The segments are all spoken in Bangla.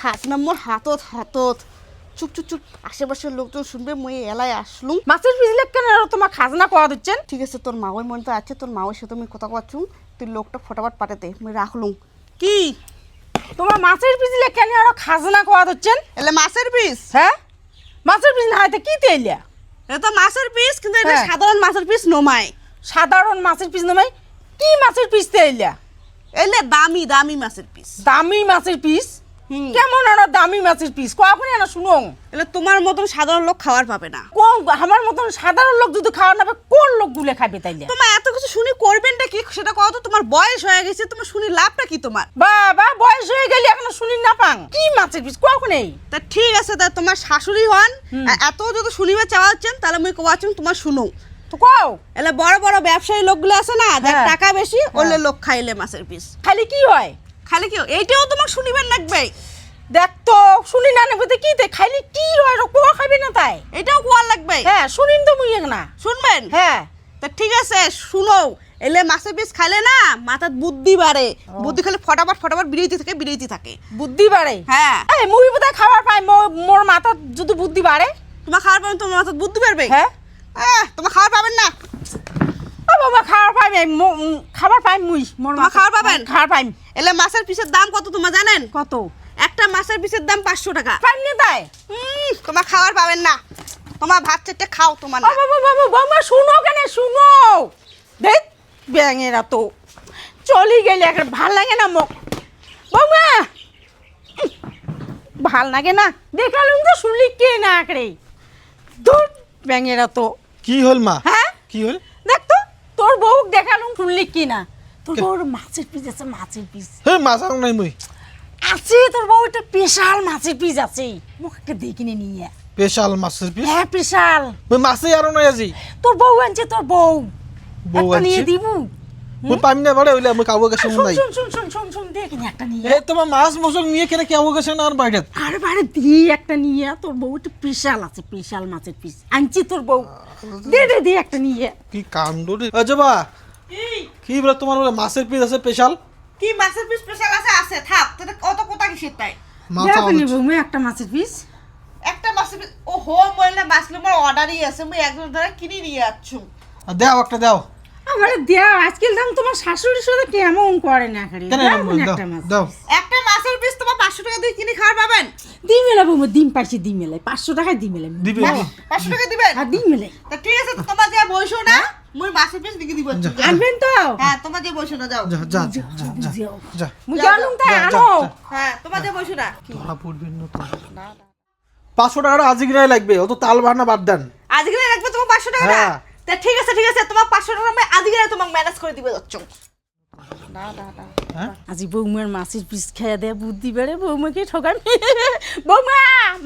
খাজনা মোর হাতত হাতত। চুপ চুপ চুপ। আশেপাশের লোকজন শুনবে মই এলাই আসলুম। মাছের পিছলে কেন? আর তোমার খাজনা কোয়া দিচ্ছেন ঠিক আছে তোর মাওয়ের মনে তো আছে তোর মাওয়ের সাথে আমি কথা কচ্ছুম তুই লোকটা ফটাফট পাঠাতে মই রাখলুম। কি? তোমার মাছের পিছলে কেন? আর খাজনা কোয়া দিচ্ছেন এলে মাছের পিস হ্যাঁ? মাছের পিস না হয়তো কি তেলিয়া এটা তো মাছের পিস কিন্তু এটা হ্যাঁ। সাধারণ মাছের পিস নমায় সাধারণ মাছের পিস নমাই? কি মাছের পিস তেলিয়া এলে? দামি দামি মাছের পিস দামি মাছের পিস। কেমন আর দামি মাছের পিস কখন না শুনো এলে তোমার মতন সাধারণ লোক খাওয়ার পাবে না। কোন আমার মতন সাধারণ লোক যদি খাওয়া না পায়, কোন লোক গুলে খাবে তাইলে? তোমার এত কিছু শুনি করবেনটা কি? সেটা কত তোমার বয়স হয়ে গেছে তোমার শুনি লাভটা কি তোমার? বাবা বয়স হয়ে গেলে এখনও শুনি না পাং। কি মাছের পিস কখন এই তা ঠিক আছে তা তোমার শাশুড়ি হন এত যদি শুনিবার চাওয়া হচ্ছেন তাহলে মুই কোয়াচ্ছুম তোমার শুনো। তো কও। এলে বড় বড় ব্যবসায়ী লোকগুলো আছে না যার হ্যাঁ। টাকা বেশি ওলে লোক খাইলে মাছের পিস খালি কি হয়? খালি কি এইটাও তোমার শুনিবেন লাগবে? দেখ তো শুনি না নেবে কি তে খাইলে কি হয় কোয়া খাবি না তাই? এটাও কোয়ার লাগবে? হ্যাঁ শুনিন তো মুই না শুনবেন? হ্যাঁ। তা ঠিক আছে শুনো এলে মাছের পিস খাইলে না মাথার বুদ্ধি বাড়ে। বুদ্ধি খালি ফটাফট ফটাফট বিরতি থাকে বিরতি থাকে। বুদ্ধি বাড়ে? হ্যাঁ। এই মুই বোধহয় খাবার পাই মোর- মোর মাথা যদি বুদ্ধি বাড়ে? তোমার খাওয়ার পাবেন তোমার মাথার বুদ্ধি বাড়বে? হ্যাঁ। তোমার খাওয়ার পাবেন না। বাবা খাবার পাই মো- খাবার পাই মুই মোর মাথা- খাবার পাবেন? খাবার পাই। এলে মাছের পিসের দাম কত তোমার জানেন? কত? একটা মাছের পিসের দাম পাঁচশো টাকা। পাই না তাই? উম, তোমার খাবার পাবেন না। তোমার ভাত চারটে খাও তোমার না। বাবা বাবা বাবা শুনো কেন শুনো। দেখ ব্যাঙেরা তো চলি গেলে একটা ভালো লাগে না মোক। বৌমা ভালো লাগে না। দেখালুম তো শুনলি কে না আঁকড়ে। দূর ব্যাঙেরা তো কি হল মা? হ্যাঁ? কি হল? দেখ তো তোর বউ দেখালুম শুনলি কি না। তোর বউর মাছের পিস আছে মাছের পিস। হে মাছ আনো নাই মই। আছে তোর বউ একটা স্পেশাল মাছের পিস আছে। একটা দেখিনি নিয়ে। স্পেশাল মাছের পিস? হ্যাঁ স্পেশাল। মই মাছেই আনো নাই আজি। তোর বউ আনছে তোর বউ। বউ একটা নিয়ে? দিবু। মই পামি না বারে হইলে মই কাবো গেছে নাই। শুন শুন শুন শুন শুন দেখিনি একটা নিয়ে। এ তোমার মাছ মশক নিয়ে কেন কেমন গেছে না আর বাইরে আরে বারে দিয়ে একটা নিয়ে। তোর বউ একটা স্পেশাল আছে স্পেশাল মাছের পিস। আনছি তোর বউ। দে দে দে একটা নিয়ে। কি কাণ্ড রে। অজবা কি বলে তোমার বলে মাছের পিস আছে স্পেশাল কি মাছের পিস স্পেশাল আছে? আছে থাক তোদের কত কোথা কিসের তাই? মাছ আনো নি একটা মাছের পিস। একটা মাছের পিস? ও হো মহিলা মাছগুলো আমার অর্ডারই আছে মুই একজন ধরে কিনে নিয়ে যাচ্ছ দাও একটা দাও। আমার দেও আজকাল দাম তোমার শাশুড়ির সাথে কেমন করে না দাও একটা মাছ। দাও। একটা মাছের পিস তোমার পাঁচশো টাকা দিয়ে কিনে খাওয়ার পাবেন? দিই মেলা বউ ডিম পাইছি ডিম মেলাই পাঁচশো টাকায় ডিম মেলাই দিবে। পাঁচশো টাকা দিবেন? আর ডিম মেলাই তা ঠিক আছে তো তোমার যে বসো না মুই মাছের পিস দিকে দিব আনবেন তো? হ্যাঁ তোমার যে বসো না যাও। যা যা যা মুই জানুম তাই আনো। হ্যাঁ তোমার যে বসো না। ধরা পড়বেন না তো। পাঁচশো টাকাটা আজকে কিনাই লাগবে অত তাল বাহানা বাদ দেন। আজকে রাখবে তোমার পাঁচশো টাকা হ্যাঁ। তা ঠিক আছে ঠিক আছে তোমার পাঁচশো টাকা আমি আজকে তোমাকে ম্যানেজ করে দিবে যাচ্ছ। হ্যাঁ? আজি বৌমার মাছের পিস খেয়ে দেয় বুদ্ধি বেড়ে বৌমাকে ঠকাম বৌমা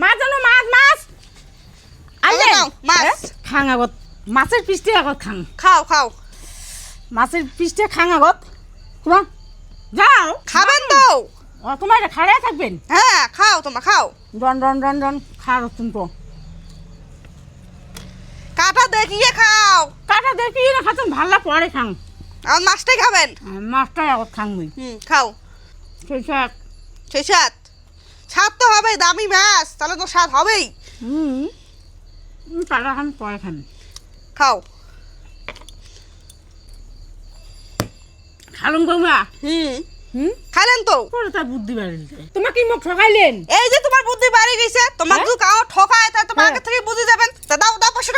মাছ আনো মাছ মাছ। নাও, মাছ। হ্যাঁ? মাছের পিসটা আগত খাং। খাও খাও। মাছের পিসটা খাং আগত। তোমার যাও। খাবেন তো। ও তোমার খাড়াই থাকবেন। হ্যাঁ খাও তোমার খাও। রন রন রন রন খাও তুমি তো। কাটা দেখিয়ে খাও। কাটা দেখি না খাচ্ছেন ভাল্লা পরে খাং। আর মাছটাই খাবেন। মাছটাই আগত খাং মুই। হুম খাও। সেই স্বাদ স্বাদ তো হবে দামি মাছ। তাহলে তো স্বাদ হবেই। হুম কাটা খান পরে খান খাও। খালুন বৌমা? হুম। হুম? খাইলেন তো? পরে তার বুদ্ধি বাড়িতে তোমাকে কি মুখ ঠকাইলেন? এই যে তোমার বুদ্ধি বাড়ি গেছে তোমার দু যদি কাউ ঠকায় তাহলে তোমার হ্যাঁ। আগে থেকে বুঝে যাবেন তা দাও দাও পাঁচশো